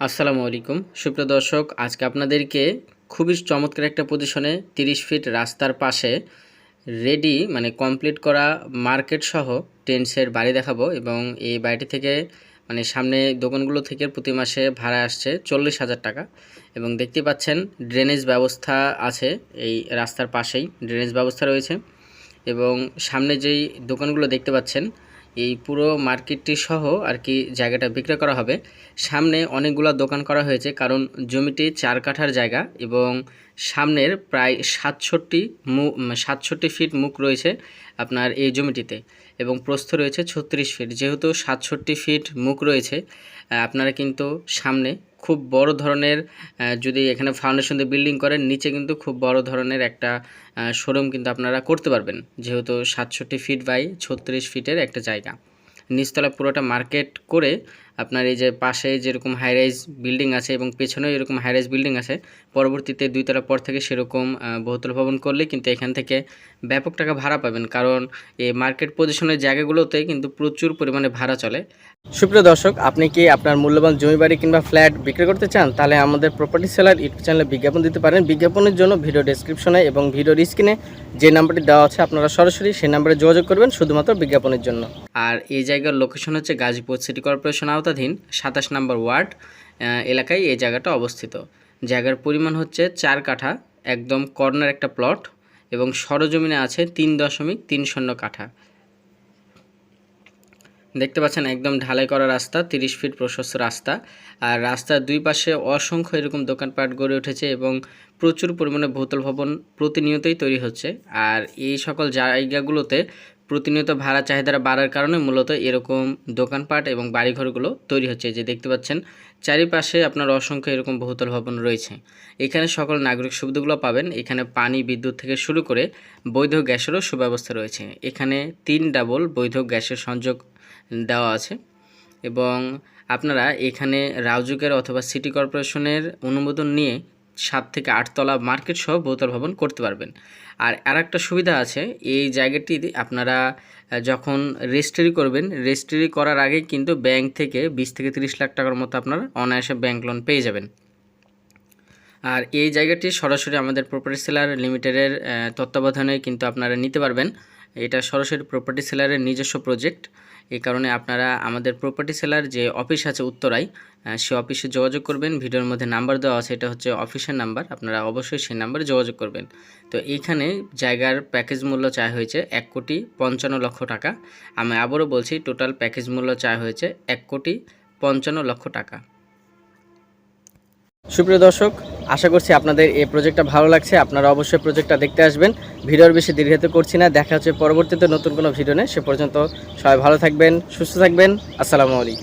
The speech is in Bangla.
আসসালামু আলাইকুম। সুপ্রিয় দর্শক, আজকে আপনাদেরকে খুবই চমৎকার একটা পজিশনে তিরিশ ফিট রাস্তার পাশে রেডি মানে কমপ্লিট করা মার্কেট সহ টেন্সের বাড়ি দেখাবো এবং এই বাড়িটি থেকে মানে সামনে দোকানগুলো থেকে প্রতি মাসে ভাড়া আসছে চল্লিশ হাজার টাকা এবং দেখতে পাচ্ছেন ড্রেনেজ ব্যবস্থা আছে এই রাস্তার পাশেই ড্রেনেজ ব্যবস্থা রয়েছে এবং সামনে যেই দোকানগুলো দেখতে পাচ্ছেন এই পুরো মার্কেটটি সহ আর কি জায়গাটা বিক্রয় করা হবে। সামনে অনেকগুলো দোকান করা হয়েছে, কারণ জমিটি চার কাঠার জায়গা এবং সামনের প্রায় সাতষট্টি মু, সাতষট্টি ফিট মুখ রয়েছে আপনার এই জমিটিতে এবং প্রস্থ রয়েছে ছত্রিশ ফিট। যেহেতু সাতষট্টি ফিট মুখ রয়েছে আপনারা কিন্তু সামনে খুব বড় ধরনের যদি এখানে ফাউন্ডেশন দিয়ে বিল্ডিং করেন, নিচে কিন্তু খুব বড় ধরনের একটা শোরুম কিন্তু আপনারা করতে পারবেন। যেহেতু সাতষট্টি ফিট বাই ছত্রিশ ফিটের একটা জায়গা। নিচতলা পুরোটা মার্কেট করে আপনার এই যে পাশে যেরকম হাইরাইজ বিল্ডিং আছে এবং পেছনেও এরকম হাইরাইজ বিল্ডিং আছে, পরবর্তীতে দুইতলা পর থেকে সেরকম বহুতল ভবন করলে কিন্তু এখান থেকে ব্যাপক টাকা ভাড়া পাবেন। কারণ এই মার্কেট পজিশনের জায়গাগুলোতে কিন্তু প্রচুর পরিমাণে ভাড়া চলে। সুপ্রিয় দর্শক, আপনি কি আপনার মূল্যবান জমি বাড়ি কিংবা ফ্ল্যাট বিক্রি করতে চান? তাহলে আমাদের প্রপার্টি সেলার ইউটিউব চ্যানেলে বিজ্ঞাপন দিতে পারেন। বিজ্ঞাপনের জন্য ভিডিও ডেসক্রিপশনে এবং ভিডিওর স্ক্রিনে যে নাম্বারটি দেওয়া আছে, আপনারা সরাসরি সেই নাম্বারে যোগাযোগ করবেন শুধুমাত্র বিজ্ঞাপনের জন্য। আর এই জায়গার লোকেশন হচ্ছে গাজীপুর সিটি কর্পোরেশন আওতাধীন সাতাশ নম্বর ওয়ার্ড এলাকায় এই জায়গাটা অবস্থিত। জায়গার পরিমাণ হচ্ছে চার কাঠা, একদম কর্নার একটা প্লট এবং সরজমিনে আছে তিন দশমিক তিন শূন্য কাঠা। দেখতে পাচ্ছেন একদম ঢালাই করা রাস্তা, তিরিশ ফিট প্রশস্ত রাস্তা। আর রাস্তার দুই পাশে অসংখ্য এরকম দোকানপাট গড়ে উঠেছে এবং প্রচুর পরিমাণে ভূতল ভবন প্রতিনিয়তই তৈরি হচ্ছে। আর এই সকল জায়গাগুলোতে প্রতিনিয়ত ভাড়া চাহিদা বাড়ার কারণে মূলত এরকম দোকানপাট এবং বাড়িঘরগুলো তৈরি হচ্ছে যে দেখতে পাচ্ছেন, চারিপাশে আপনার অসংখ্য এরকম বহুতল ভবন রয়েছে। এখানে সকল নাগরিক সুবিধাগুলো পাবেন। এখানে পানি, বিদ্যুৎ থেকে শুরু করে বৈধ গ্যাসেরও সুব্যবস্থা রয়েছে। এখানে তিন ডাবল বৈধ গ্যাসের সংযোগ দেওয়া আছে এবং আপনারা এখানে রাউজুকের অথবা সিটি কর্পোরেশনের অনুমোদন নিয়ে সাত থেকে আটতলা মার্কেট সহ বহুতল ভবন করতে পারবেন। আর আর একটা সুবিধা আছে, এই জায়গাটি আপনারা যখন রেজিস্ট্রি করবেন রেজিস্ট্রি করার আগে কিন্তু ব্যাংক থেকে বিশ থেকে তিরিশ লাখ টাকার মতো আপনারা অনায়াসে ব্যাংক লোন পেয়ে যাবেন। আর এই জায়গাটি সরাসরি আমাদের প্রপার্টি সেলার লিমিটেডের তত্ত্বাবধানে কিন্তু আপনারা নিতে পারবেন। এটা সরাসরি প্রপার্টি সেলারের নিজস্ব প্রজেক্ট এই কারণে আপনারা আমাদের প্রপার্টি সেলার যে অফিস আছে উত্তরায় সে অফিসে যোগাযোগ করবেন। ভিডিওর মধ্যে নাম্বার দেওয়া আছে, এটা হচ্ছে অফিসের নাম্বার আপনারা অবশ্যই সেই নাম্বারে যোগাযোগ করবেন। তো এইখানে জায়গার প্যাকেজ মূল্য চায় হয়েছে এক কোটি পঞ্চান্ন লক্ষ টাকা। আমি আবারও বলছি টোটাল প্যাকেজ মূল্য চায় হয়েছে এক কোটি পঞ্চান্ন লক্ষ টাকা। সুপ্রিয় দর্শক আশা করছি আপনাদের এই প্রজেক্টটা ভালো লাগছে। আপনারা অবশ্যই প্রজেক্টটা দেখতে আসবেন। ভিডিওর বেশি দীর্ঘায়িত করছি না। দেখা হচ্ছে পরবর্তীতে নতুন কোনো ভিডিও নেই সে পর্যন্ত সবাই ভালো থাকবেন, সুস্থ থাকবেন। আসসালামু আলাইকুম।